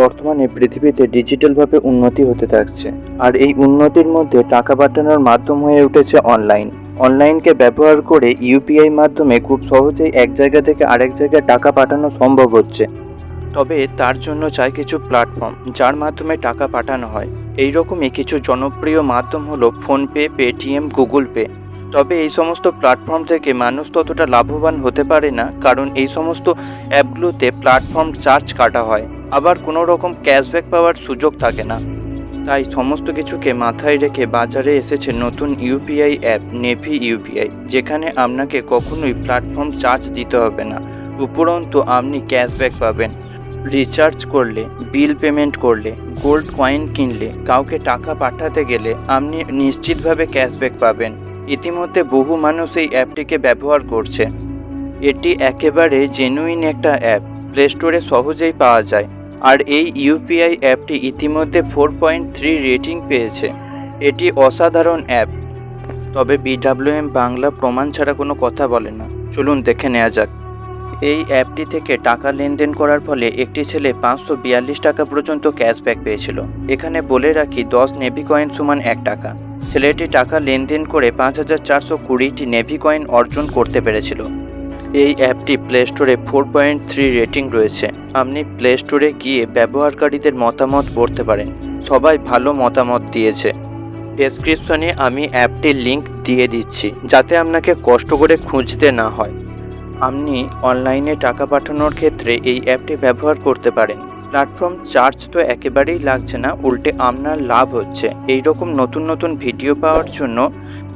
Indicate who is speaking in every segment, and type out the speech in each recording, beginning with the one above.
Speaker 1: বর্তমানে পৃথিবীতে ডিজিটালভাবে উন্নতি হতে থাকছে। আর এই উন্নতির মধ্যে টাকা পাঠানোর মাধ্যম হয়ে উঠেছে অনলাইন। অনলাইনকে ব্যবহার করে ইউপিআই মাধ্যমে খুব সহজেই এক জায়গা থেকে আরেক জায়গায় টাকা পাঠানো সম্ভব হচ্ছে। তবে তার জন্য চাই কিছু প্ল্যাটফর্ম, যার মাধ্যমে টাকা পাঠানো হয়। এই রকমই কিছু জনপ্রিয় মাধ্যম হলো ফোনপে, পেটিএম, গুগল পে। তবে এই সমস্ত প্ল্যাটফর্ম থেকে মানুষ ততটা লাভবান হতে পারে না, কারণ এই সমস্ত অ্যাপগুলোতে প্ল্যাটফর্ম চার্জ কাটা হয়। আবার কোনো রকম ক্যাশব্যাক পাওয়ার সুযোগ থাকে না। তাই সমস্ত কিছুকে মাথায় রেখে বাজারে এসেছে নতুন ইউপিআই অ্যাপ, নেভি ইউপিআই যেখানে আপনাকে কখনোই প্ল্যাটফর্ম চার্জ দিতে হবে না। উপরন্তু আপনি ক্যাশব্যাক পাবেন। রিচার্জ করলে বিল পেমেন্ট করলে গোল্ড কয়েন কিনলে, কাউকে টাকা পাঠাতে গেলে আপনি নিশ্চিতভাবে ক্যাশব্যাক পাবেন। ইতিমধ্যে বহু মানুষ এই অ্যাপটিকে ব্যবহার করছে। এটি একেবারে জেনুইন একটা অ্যাপ। প্লে স্টোরে সহজেই পাওয়া যায়। আর এই ইউপিআই অ্যাপটি ইতিমধ্যে ফোর পয়েন্ট থ্রি রেটিং পেয়েছে। এটি অসাধারণ অ্যাপ। তবে বিডাব্লিউএম বাংলা প্রমাণ ছাড়া কোনো কথা বলে না। চলুন দেখে নেওয়া যাক। এই অ্যাপটি থেকে টাকা লেনদেন করার ফলে একটি ছেলে পাঁচশো বিয়াল্লিশ টাকা পর্যন্ত ক্যাশব্যাক পেয়েছিল। এখানে বলে রাখি, দশ নেভি কয়েন সমান এক টাকা। ছেলেটি টাকা লেনদেন করে পাঁচ হাজার চারশো কুড়িটি নেভি কয়েন অর্জন করতে পেরেছিল। এই অ্যাপটি প্লে স্টোরে ফোর পয়েন্ট থ্রি রেটিং রয়েছে। আপনি প্লে স্টোরে গিয়ে ব্যবহারকারীদের মতামত পড়তে পারেন। সবাই ভালো মতামত দিয়েছে। ডেসক্রিপশনে আমি অ্যাপটির লিঙ্ক দিয়ে দিচ্ছি, যাতে আপনাকে কষ্ট করে খুঁজতে না হয়। আপনি অনলাইনে টাকা পাঠানোর ক্ষেত্রে এই অ্যাপটি ব্যবহার করতে পারেন। প্ল্যাটফর্ম চার্জ তো একেবারেই লাগছে না, উল্টে আপনার লাভ হচ্ছে। এই রকম নতুন নতুন ভিডিও পাওয়ার জন্য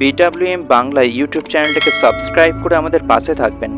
Speaker 1: বিডাব্লিউএম বাংলা ইউটিউব চ্যানেলটাকে সাবস্ক্রাইব করে আমাদের পাশে থাকবেন।